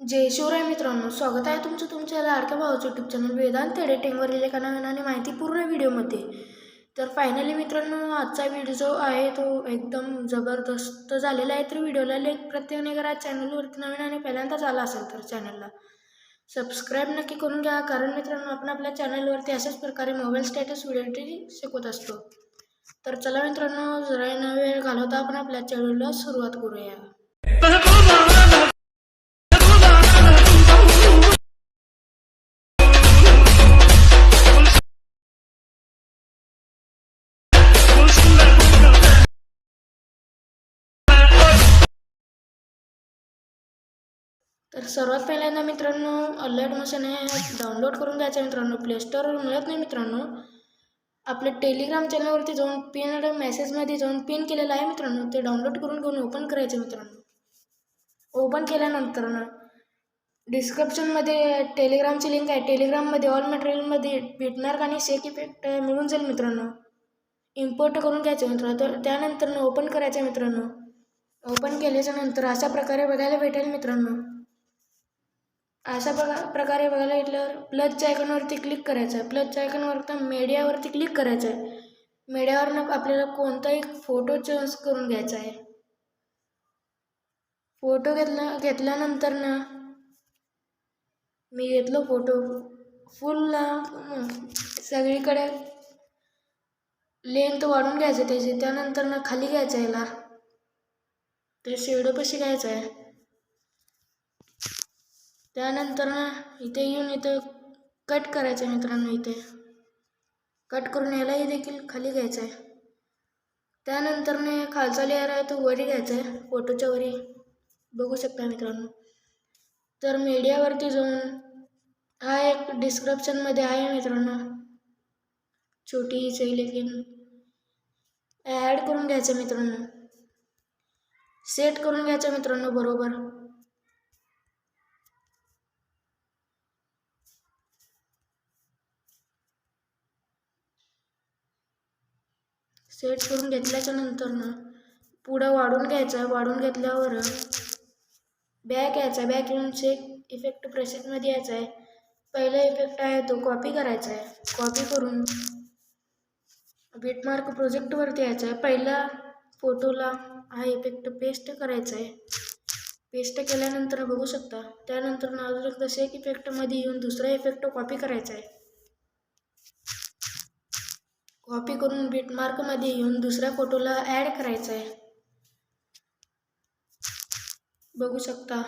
जय शिवराय मित्रांनो स्वागत आहे तुमचं तुमच्या लाडक्या भावाचं यूट्यूब चॅनल वेदांत एडिटिंगवरील एका नवीन आणि माहितीपूर्ण व्हिडिओमध्ये. तर फायनली मित्रांनो आजचा व्हिडिओ जो आहे तो एकदम जबरदस्त झालेला आहे. तर व्हिडिओला लेख प्रत्येकाने करा चॅनलवरती नवीन आणि पहिल्यांदाच आला असेल तर चॅनलला सबस्क्राईब नक्की करून घ्या. कारण मित्रांनो आपण आपल्या चॅनलवरती अशाच प्रकारे मोबाईल स्टेटस व्हिडिओ शिकवत असतो. तर चला मित्रांनो जरा न वेळ घालवता आपण आपल्या चॅनलला सुरुवात करूया. तर सर्वात पहिल्यांदा मित्रांनो अलर्ट मशीन हे डाउनलोड करून घ्यायचं मित्रांनो. प्लेस्टोरवर मिळत नाही मित्रांनो. आपल्या टेलिग्राम चॅनलवरती जाऊन पिन मेसेजमध्ये जाऊन पिन केलेलं आहे मित्रांनो. ते डाउनलोड करून घेऊन ओपन करायचं मित्रांनो. ओपन केल्यानंतर ना डिस्क्रिप्शनमध्ये टेलिग्रामची लिंक आहे. टेलिग्राममध्ये ऑल मटेरियलमध्ये बिटमार्क आणि शेक इफेक्ट मिळून जाईल मित्रांनो. इम्पोर्ट करून घ्यायचं मित्रांनो. तर त्यानंतर ओपन करायचं मित्रांनो. ओपन केल्याच्यानंतर अशा प्रकारे बघायला भेटेल मित्रांनो. अशा प्रका प्रकारे बघायला घेतल्यावर प्लसच्या आयकॉनवरती क्लिक करायचं आहे प्लसच्या आयकॉनवरती मीडियावरती क्लिक करायचं आहे मीडियावरनं आपल्याला कोणताही फोटो चॉईस करून घ्यायचा आहे फोटो घेतला घेतल्यानंतर ना मी घेतलो फोटो फुल सगळीकडे लेंथ वाढून घ्यायचं त्याची. त्यानंतर ना खाली घ्यायचं याला. ते शेडोपाशी घ्यायचं आहे त्यानंतर ना इथे येऊन इथं कट करायचं आहे मित्रांनो इथे. कट करून यालाही देखील खाली घ्यायचं आहे त्यानंतर ना खालचा लेअर आहे तो वरी घ्यायचा आहे फोटोच्या वरी. बघू शकता मित्रांनो. तर मीडियावरती जाऊन हा एक डिस्क्रिप्शनमध्ये आहे मित्रांनो. छोटी लेकिन ॲड करून घ्यायचं मित्रांनो. सेट करून घ्यायचं मित्रांनो बरोबर. सेट करून घेतल्याच्या नंतर ना पुढं वाढून घ्यायचा वाढून घेतल्यावर बॅक यायचा बॅक येऊन चेक इफेक्ट प्रेसेसमध्ये यायचा आहे. पहिला इफेक्ट आहे तो कॉपी करायचा आहे. कॉपी करून बिटमार्क प्रोजेक्टवरती यायचा आहे. पहिला फोटोला हा इफेक्ट पेस्ट करायचा आहे. पेस्ट केल्यानंतर बघू शकता. त्यानंतर अजून एकदा शेक इफेक्टमध्ये येऊन दुसरा इफेक्ट कॉपी करायचा आहे. कॉपी करून बिटमार्कमध्ये येऊन दुसऱ्या फोटोला ॲड करायचं आहे बघू शकता.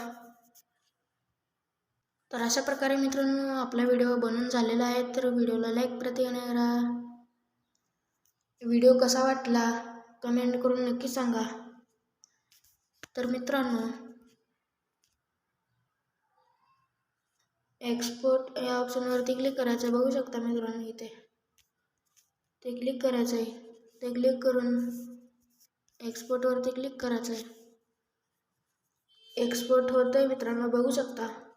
तर अशा प्रकारे मित्रांनो आपला व्हिडिओ बनून झालेला आहे. तर व्हिडिओला लाईक प्रति करा. व्हिडिओ कसा वाटला कमेंट करून नक्की सांगा. तर मित्रांनो एक्सपोर्ट या ऑप्शनवरती क्लिक करायचं आहे बघू शकता मित्रांनो इथे. ते क्लिक करायचं आहे. ते क्लिक करून एक्सपोर्टवरती क्लिक करायचं आहे. एक्सपोर्ट होतं आहे मित्रांनो बघू शकता.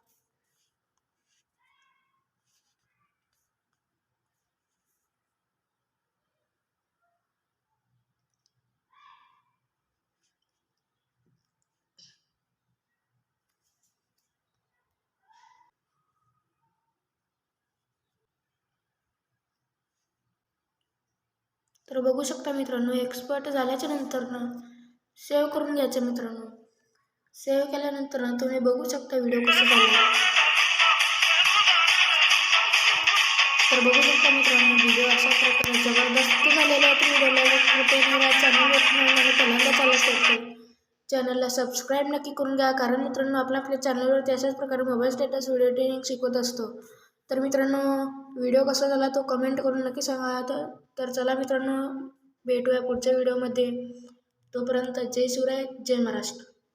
तर बघू शकता मित्रांनो एक्सपर्ट झाल्याच्यानंतर ना सेव्ह करून घ्यायचं मित्रांनो. सेव्ह केल्यानंतर ना तुम्ही बघू शकता व्हिडिओ कसा झाला. तर बघू शकता मित्रांनो व्हिडिओ अशा प्रकारे जबरदस्त झालेला आहे. व्हिडिओला चॅनलवर पहिल्यांदा चालू शकतो चॅनलला सबस्क्राईब नक्की करून घ्या. कारण मित्रांनो आपल्या आपल्या चॅनलवरती अशाच प्रकारे मोबाईल स्टेटस व्हिडिओ ट्रेनिंग शिकवत असतो. तर मित्रांनो व्हिडिओ कसा झाला तो कमेंट करून नक्की सांगा. तर तर चला मित्रांनो भेटूया पुढच्या व्हिडिओमध्ये. तोपर्यंत जय शिवराय जय महाराष्ट्र.